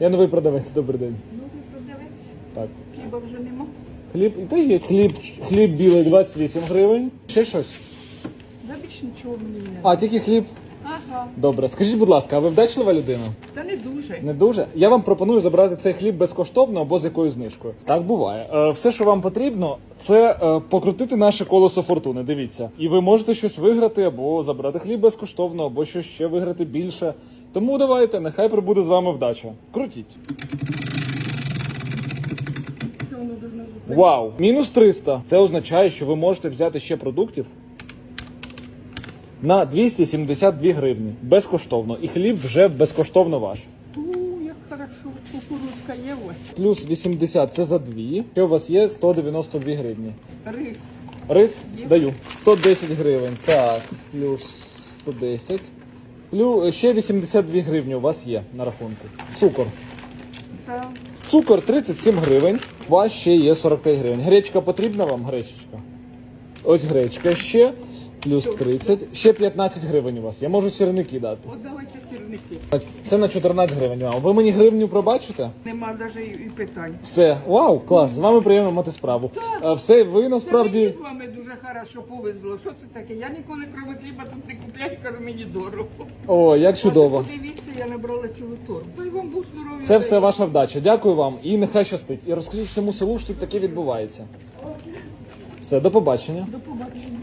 Я новий продавець, добрий день. Новий продавець. Так. Хліба вже нема. Хліб, то є хліб, хліб білий 28 гривень. Ще щось. Да більше нічого мені не. А, тільки хліб. Ага. Добре, скажіть, будь ласка, а ви вдачлива людина? Та не дуже. Не дуже. Я вам пропоную забрати цей хліб безкоштовно або з якоюсь знижкою. Так буває. Е, все, що вам потрібно, це е, покрутити наше колесо фортуни. Дивіться, і ви можете щось виграти або забрати хліб безкоштовно, або щось ще виграти більше. Тому давайте, нехай прибуде з вами вдача. Крутіть. Це воно дуже. Вау! Мінус 300. Це означає, що ви можете взяти ще продуктів на 272 гривні. Безкоштовно. І хліб вже безкоштовно ваш. У, як хорошо. Кукурудзка є ось. Плюс 80 це за дві. Що у вас є 192 гривні. Рис. Рис Є. даю 110 гривень. Так, плюс 110. Плюс ще 82 гривні у вас є на рахунку. Цукор. Та Цукор 37 гривень. У вас ще є 45 гривень. Гречка потрібна вам, гречечка? Ось гречка ще. Плюс 30. Ще 15 гривень у вас. Я можу сірники дати. от давайте сірники. Це на 14 гривень. А ви мені гривню пробачите? Нема навіть і питань. Все, вау, клас, з вами приємно мати справу. А, Все, ви Це насправді. мені з вами дуже хорошо повезло. Що це таке? Я ніколи кроме хліба тут не купляю, кажу, мені дорого. О, як чудово. Ось Подивіться, я набрала цілу торбу. Дай вам Бог здоров'я. Це все ваша вдача. Дякую вам і нехай щастить. І розкажіть всьому селу, що тут таке відбувається. Все, до побачення. До побачення.